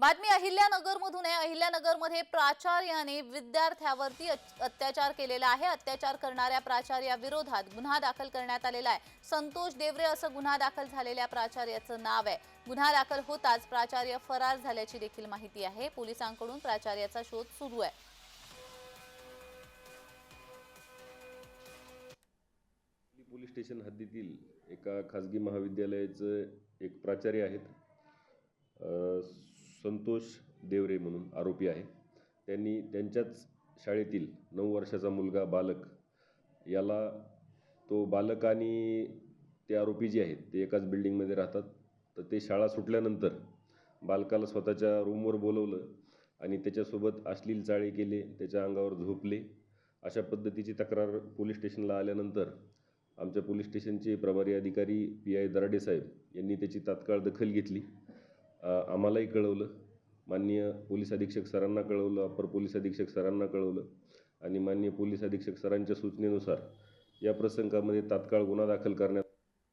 बातमी अहिल्यानगरमधून आहे. अहिल्यानगरमध्ये प्राचार्याने विद्यार्थ्यावरती अत्याचार केलेला आहे. अत्याचार करणाऱ्या प्राचार्याविरोधात गुन्हा दाखल करण्यात आलेला आहे. संतोष देवरे असं गुन्हा दाखल झालेल्या प्राचार्याचं नाव आहे. गुन्हा दाखल होताच प्राचार्य फरार झाल्याची देखील माहिती आहे. पोलिसांकडून प्राचार्याचा शोध सुरू आहे. पोलीस स्टेशन हद्दीतील एका खाजगी महाविद्यालयाचं एक प्राचार्य आहेत. संतोष देवरे म्हणून आरोपी आहे. त्यांनी त्यांच्याच शाळेतील नऊ वर्षाचा मुलगा बालक याला तो बालक आणि ते आरोपी जे आहेत ते एकाच बिल्डिंगमध्ये राहतात. तर ते शाळा सुटल्यानंतर बालकाला स्वतःच्या रूमवर बोलवलं आणि त्याच्यासोबत अश्लील चाळे केले त्याच्या अंगावर झोपले. अशा पद्धतीची तक्रार पोलीस स्टेशनला आल्यानंतर आमच्या पोलीस स्टेशनचे प्रभारी अधिकारी पी आय दराडे साहेब यांनी त्याची तात्काळ दखल घेतली. आम्हालाही कळवलं. माननीय पोलीस अधीक्षक सरांना कळवलं अपर पोलीस अधीक्षक सरांना कळवलं आणि माननीय पोलीस अधीक्षक सरांच्या सूचनेनुसार या प्रसंगामध्ये तात्काळ गुन्हा दाखल करण्यात